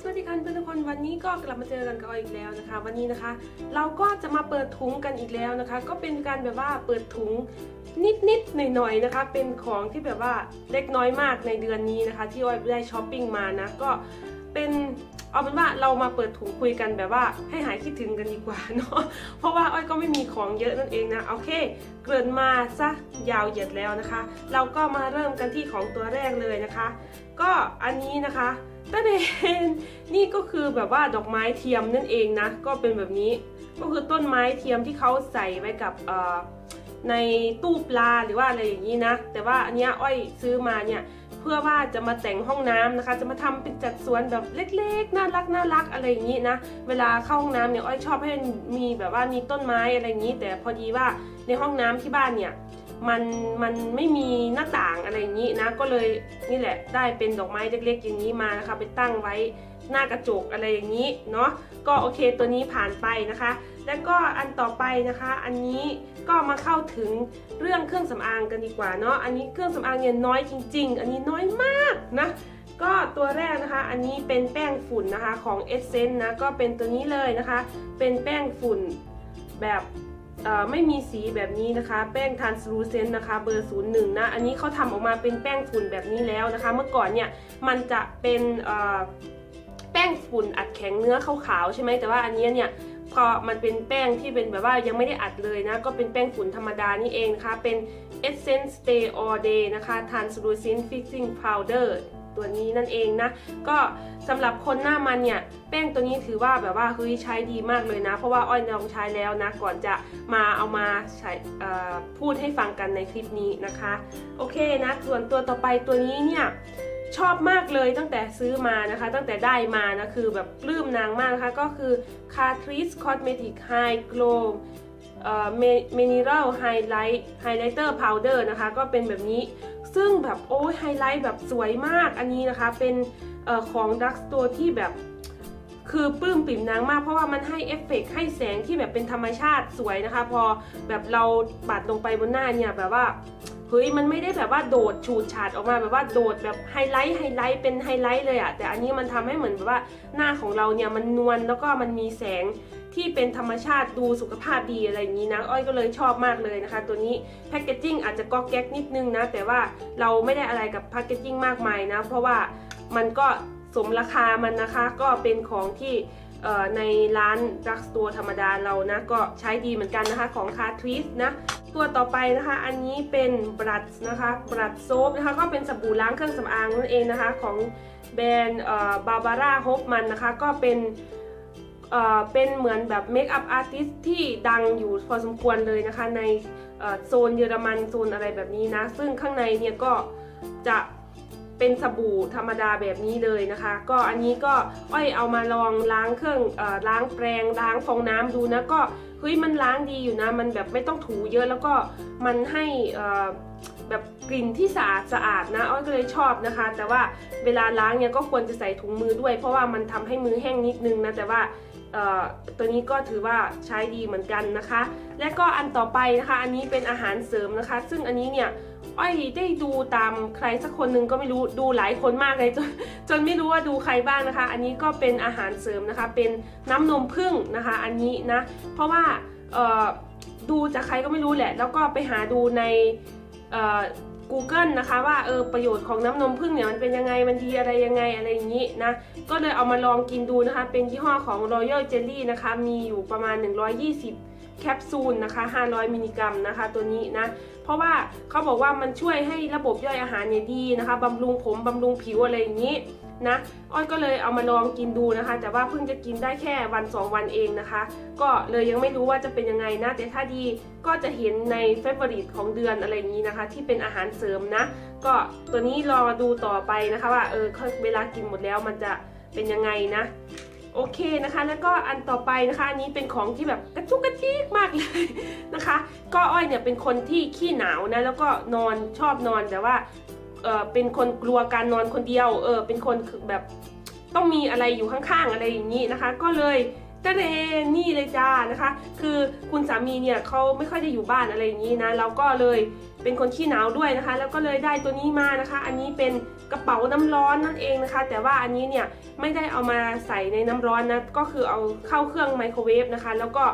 สวัสดีค่ะเพื่อนทุกคนวันนี้ก็กลับมาเจอกันกับออยอีกแล้วนะคะ วันนี้นะคะ เราก็จะมาเปิดถุงกันอีกแล้วนะคะ ก็เป็นการแบบว่าเปิดถุงนิดๆหน่อยๆนะคะ เป็นของที่แบบว่าเล็กน้อยมากในเดือนนี้นะคะ ที่ออยได้ช้อปปิ้งมานะก็เป็นเอาเป็นว่าเรามาเปิดถุงคุยกันแบบว่าให้หายคิดถึงกันดีกว่าเนาะเพราะว่าอ้อยก็ไม่มีของเยอะนั่นเองนะโอเค เกินมาซะยาวเหยียดแล้วนะคะ เราก็มาเริ่มกันที่ของตัวแรกเลยนะคะ ก็อันนี้นะคะ ตะเดนนี่ก็คือแบบว่าดอกไม้เทียมนั่นเองนะ ก็เป็นแบบนี้ ก็คือต้นไม้เทียมที่เขาใส่ไว้กับในตู้ปลาหรือว่าอะไรอย่างนี้นะ แต่ว่าอันเนี้ยอ้อยซื้อมาเนี่ยเพื่อว่าจะมาแต่งห้องน้ำนะคะ จะมาทำเป็นจัดสวนแบบเล็กๆ น่ารักน่ารักอะไรอย่างนี้นะ เวลาเข้าห้องน้ำเนี่ยอ้อยชอบให้มีแบบว่ามีต้นไม้อะไรอย่างนี้ แต่พอดีว่าในห้องน้ำที่บ้านเนี่ย มันมันไม่มีหน้าต่างอะไรอย่างนี้นะ ก็เลยนี่แหละได้เป็นดอกไม้เล็กๆอย่างนี้มานะคะไปตั้งไว้หน้ากระจกอะไรอย่างนี้เนาะก็โอเคตัวนี้ผ่านไปนะคะ แล้วก็อันต่อไปนะคะ อันนี้ก็มาเข้าถึงเรื่องเครื่องสำอางกันดีกว่าเนาะอันนี้เครื่องสำอางเนี่ยน้อยจริง ๆ อันนี้น้อยมากนะก็ตัวแรกนะคะ อันนี้เป็นแป้งฝุ่นนะคะของ e s s e n c e นะก็เป็นตัวนี้เลยนะคะ เป็นแป้งฝุ่นแบบ ไม่มีสีแบบนี้นะคะ แป้ง translucent นะคะ เบอร์ 01 นะ อันนี้เขาทำออกมาเป็นแป้งฝุ่นแบบนี้แล้วนะคะ เมื่อก่อนเนี่ยมันจะเป็นแป้งฝุ่นอัดแข็งเนื้อขาวๆใช่ไหมแต่ว่าอันนี้เนี่ยพอมันเป็นแป้งที่เป็นแบบว่ายังไม่ได้อัดเลยนะ ก็เป็นแป้งฝุ่นธรรมดานี่เองนะคะ เป็น Essence Stay All Day นะคะ Translucent Fixing Powder ตัวนี้นั่นเองนะ ก็สำหรับคนหน้ามันเนี่ยแป้งตัวนี้ถือว่าแบบว่าเฮ้ยใช้ดีมากเลยนะ เพราะว่าอ้อยลองใช้แล้วนะ ก่อนจะมาเอามาใช่พูดให้ฟังกันในคลิปนี้นะคะ โอเคนะ ส่วนตัวต่อไปตัวนี้เนี่ยชอบมากเลยตั้งแต่ซื้อมานะคะ ตั้งแต่ได้มานะคือแบบปลื้มนางมากนะคะ ก็คือ Catrice Cosmetic High Glow เอ่อ Mineral Highlight Highlighter Powder นะคะ ก็เป็นแบบนี้ ซึ่งแบบโอ้ยไฮไลท์แบบสวยมากอันนี้นะคะ เป็นออของดักตัวที่แบบคือปลื้มปิ่มนางมากเพราะว่ามันให้เอฟเฟกต์ให้แสงที่แบบเป็นธรรมชาติสวยนะคะ พอแบบเราปัดลงไปบนหน้าเนี่ยแบบว่าเฮ้ยมันไม่ได้แบบว่าโดดฉูดฉาดออกมาแบบว่าโดดแบบไฮไลท์ไฮไลท์เป็นไฮไลท์เลยอะแต่อันนี้มันทำให้เหมือนแบบว่าหน้าของเราเนี่ยมันนวลแล้วก็มันมีแสง ที่เป็นธรรมชาติดูสุขภาพดีอะไรอย่างนี้นะ อ้อยก็เลยชอบมากเลยนะคะ ตัวนี้แพคเกจจิ้งอาจจะก๊อกแก๊กนิดนึงนะ แต่ว่าเราไม่ได้อะไรกับแพคเกจจิ้งมากมายนะ เพราะว่ามันก็สมราคามันนะคะก็เป็นของที่ในร้านรักสตัวธรรมดาเรานะ ก็ใช้ดีเหมือนกันนะคะของคาทริสนะ ตัวต่อไปนะคะ อันนี้เป็นบรัดนะคะบรัดโซฟนะคะ ก็เป็นสบู่ล้างเครื่องสำอางนั่นเองนะคะ ของแบรนด์บาบาร่าฮอปมันนะคะ ก็เป็น เป็นเหมือนแบบเมคอัพอาร์ติสที่ดังอยู่พอสมควรเลยนะคะในโซนเยอรมันโซนอะไรแบบนี้นะ ซึ่งข้างในเนี่ยก็จะเป็นสบู่ธรรมดาแบบนี้เลยนะคะ ก็อันนี้ก็อ้อยเอามาลองล้างเครื่องอล้างแปรงล้างฟองน้ำดูนะก็เฮ้ยมันล้างดีอยู่นะ มันแบบไม่ต้องถูเยอะแล้วก็มันให้แบบกลิ่นที่สะอาดสะอาดนะอ้อยก็เลยชอบนะคะ แต่ว่าเวลาล้างเนี่ยก็ควรจะใส่ถุงมือด้วย เพราะว่ามันทำให้มือแห้งนิดนึงนะแต่ว่า ตัวนี้ก็ถือว่าใช้ดีเหมือนกันนะคะ และก็อันต่อไปนะคะ อันนี้เป็นอาหารเสริมนะคะ ซึ่งอันนี้เนี่ยอ้อยได้ดูตามใครสักคนหนึ่งก็ไม่รู้ดูหลายคนมากเลยจนจนไม่รู้ว่าดูใครบ้างนะคะ อันนี้ก็เป็นอาหารเสริมนะคะ เป็นน้ำนมผึ้งนะคะ อันนี้นะ เพราะว่าดูจากใครก็ไม่รู้แหละ แล้วก็ไปหาดูใน Google นะคะว่าเออประโยชน์ของน้ำนมผึ้งเนี่ยมันเป็นยังไงมันดีอะไรยังไงอะไรอย่างนี้นะก็เลยเอามาลองกินดูนะคะ เป็นยี่ห้อของ Royal Jelly นะคะ มีอยู่ประมาณ 120 แคปซูลนะคะ 500 มิลลิกรัมนะคะ ตัวนี้นะ เพราะว่าเขาบอกว่ามันช่วยให้ระบบย่อยอาหารเนี่ยดีนะคะบำรุงผมบำรุงผิวอะไรอย่างนี้ นะอ้อยก็เลยเอามาลองกินดูนะคะ แต่ว่าเพิ่งจะกินได้แค่วัน 2 วันเองนะคะ ก็เลยยังไม่รู้ว่าจะเป็นยังไงนะแต่ถ้าดีก็จะเห็นในเฟเวอริตของเดือนอะไรอย่างนี้นะคะ ที่เป็นอาหารเสริมนะ ก็ตัวนี้รอดูต่อไปนะคะว่าเออเวลากินหมดแล้วมันจะเป็นยังไงนะโอเคนะคะ แล้วก็อันต่อไปนะคะอันนี้เป็นของที่แบบกระจุกกระจิกมากเลยนะคะ ก็อ้อยเนี่ยเป็นคนที่ขี้หนาวนะแล้วก็นอนชอบนอนแต่ว่า เออเป็นคนกลัวการนอนคนเดียวเออเป็นคนแบบต้องมีอะไรอยู่ข้างๆอะไรอย่างนี้นะคะ ก็เลยตะเรนี่เลยจ้านะคะ คือคุณสามีเนี่ยเขาไม่ค่อยได้อยู่บ้านอะไรอย่างนี้นะเราก็เลยเป็นคนขี้หนาวด้วยนะคะ แล้วก็เลยได้ตัวนี้มานะคะ อันนี้เป็นกระเป๋าน้ำร้อนนั่นเองนะคะ แต่ว่าอันนี้เนี่ยไม่ได้เอามาใส่ในน้ำร้อนนะก็คือเอาเข้าเครื่องไมโครเวฟนะคะ แล้วก็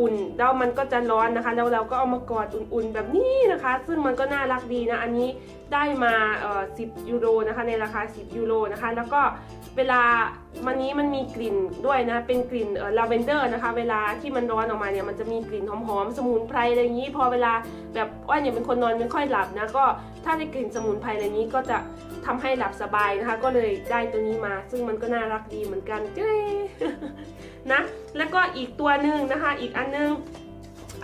อุ่นแล้วมันก็จะร้อนนะคะ แล้วเราก็เอามากอดอุ่นๆแบบนี้นะคะ ซึ่งมันก็น่ารักดีนะ อันนี้ได้มา 10 ยูโรนะคะ ในราคา 10 ยูโรนะคะ แล้วก็เวลา มันนี้มันมีกลิ่นด้วยนะ เป็นกลิ่นเอ่อลาเวนเดอร์นะคะ เวลาที่มันร้อนออกมาเนี่ย มันจะมีกลิ่นหอมๆ สมุนไพรอะไรอย่างนี้ พอเวลาแบบอ้อยเนี่ยเป็นคนนอนไม่ค่อยหลับนะ ก็ถ้าได้กลิ่นสมุนไพรอะไรนี้ก็จะทำให้หลับสบายนะคะ ก็เลยได้ตัวนี้มา ซึ่งมันก็น่ารักดีเหมือนกันเจ้นะ แล้วก็อีกตัวหนึ่งนะคะ อีกอันนึง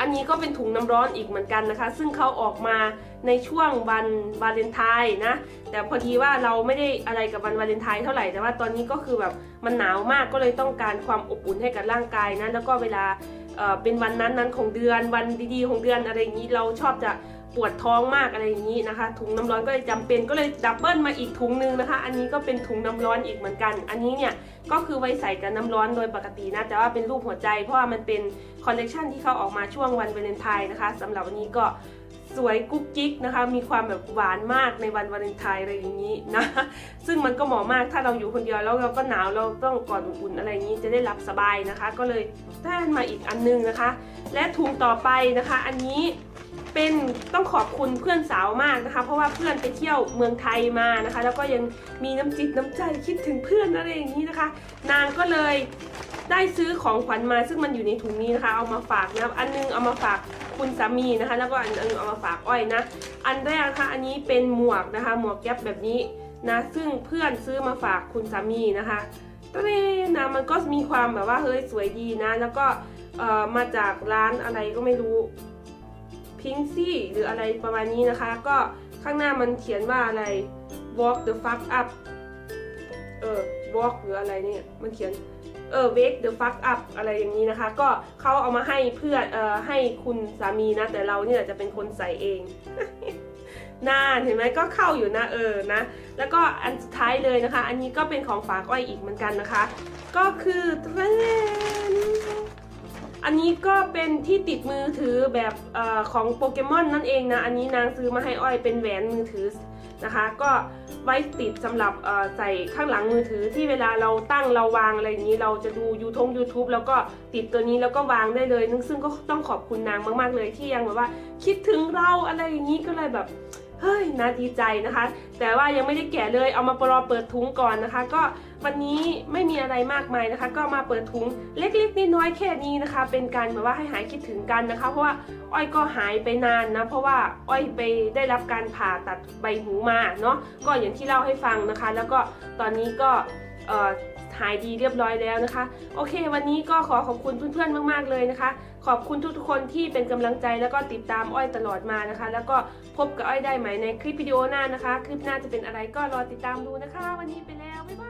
อันนี้ก็เป็นถุงน้ำร้อนอีกเหมือนกันนะคะ ซึ่งเขาออกมาในช่วงวันวาเลนไทน์นะ แต่พอดีว่าเราไม่ได้อะไรกับวันวาเลนไทน์เท่าไหร่ แต่ว่าตอนนี้ก็คือแบบมันหนาวมากก็เลยต้องการความอบอุ่นให้กับร่างกายนะ แล้วก็เวลาเเป็นวันนั้นนั้นๆของเดือนวันดีๆ ของเดือนอะไรอย่างนี้เราชอบจะ ปวดท้องมากอะไรอย่างนี้นะคะ ถุงน้ำร้อนก็เลยจำเป็นก็เลยดับเบิลมาอีกถุงนึงนะคะ อันนี้ก็เป็นถุงน้ำร้อนอีกเหมือนกัน อันนี้เนี่ยก็คือไว้ใส่กับน้ำร้อนโดยปกตินะแต่ว่าเป็นรูปหัวใจ เพราะว่ามันเป็นคอลเลกชันที่เขาออกมาช่วงวันวาเลนไทน์นะคะสำหรับวันนี้ก็สวยกุ๊กกิ๊กนะคะ มีความแบบหวานมากในวันวาเลนไทน์อะไรอย่างนี้นะ ซึ่งมันก็เหมาะมากถ้าเราอยู่คนเดียวแล้วเราก็หนาวเราต้องกอดอุ่นๆอะไรอย่างนี้จะได้หลับสบายนะคะ ก็เลยได้มาอีกอันนึงนะคะ และถุงต่อไปนะคะ อันนี้ เป็นต้องขอบคุณเพื่อนสาวมากนะคะ เพราะว่าเพื่อนไปเที่ยวเมืองไทยมานะคะ แล้วก็ยังมีน้ำจิตน้ำใจคิดถึงเพื่อนอะไรอย่างนี้นะคะ นางก็เลยได้ซื้อของขวัญมาซึ่งมันอยู่ในถุงนี้นะคะ เอามาฝากนะอันนึงเอามาฝากคุณสามีนะคะ แล้วก็อันนึงเอามาฝากอ้อยนะ อันแรกนะคะอันนี้เป็นหมวกนะคะ หมวกแก๊ปแบบนี้นะซึ่งเพื่อนซื้อมาฝากคุณสามีนะคะตะเรนะมันก็มีความแบบว่าเฮ้ยสวยดีนะ แล้วก็เออมาจากร้านอะไรก็ไม่รู้ พิงซี่หรืออะไรประมาณนี้นะคะ ก็ข้างหน้ามันเขียนว่าอะไร walk the fuck up เออ walk หรืออะไรเนี่ยมันเขียนเออ wake the fuck up อะไรอย่างนี้นะคะ ก็เขาเอามาให้เพื่อนเอ่อให้คุณสามีนะ แต่เราเนี่ยจะเป็นคนใส่เองน่าเห็นไหมก็เข้าอยู่นะเออนะ แล้วก็อันสุดท้ายเลยนะคะ อันนี้ก็เป็นของฝากอ้อยอีกเหมือนกันนะคะ ก็คือแทรน อันนี้ก็เป็นที่ติดมือถือแบบอของโปเกมอนนั่นเองนะ อันนี้นางซื้อมาให้อ้อยเป็นแหวนมือถือนะคะ ก็ไว้ติดสำหรับใส่ข้างหลังมือถือที่เวลาเราตั้งเราวางอะไรอย่างนี้ เราจะดูยูทง YouTube แล้วก็ติดตัวนี้แล้วก็วางได้เลยนึงซึ่งก็ต้องขอบคุณนางมาก ๆ เลยที่ยังแบบว่า คิดถึงเราอะไรอย่างนี้ก็เลยแบบ เฮ้ยน่าดีใจนะคะ แต่ว่ายังไม่ได้แกะเลยเอามาปรอเปิดถุงก่อนนะคะ ก็วันนี้ไม่มีอะไรมากมายนะคะ ก็มาเปิดถุงเล็กๆนิดน้อยแค่นี้นะคะ เป็นการแบบว่าให้หายคิดถึงกันนะคะ เพราะว่าอ้อยก็หายไปนานนะเพราะว่าอ้อยไปได้รับการผ่าตัดใบหูมาเนาะก็อย่างที่เล่าให้ฟังนะคะ แล้วก็ตอนนี้ก็ หายดีเรียบร้อยแล้วนะคะ โอเค วันนี้ก็ขอขอบคุณเพื่อนๆมากๆเลยนะคะ ขอบคุณทุกๆคนที่เป็นกำลังใจแล้วก็ติดตามอ้อยตลอดมานะคะ แล้วก็พบกับอ้อยได้ใหม่ในคลิปวิดีโอหน้านะคะ คลิปหน้าจะเป็นอะไรก็รอติดตามดูนะคะ วันนี้ไปแล้วบ๊ายบาย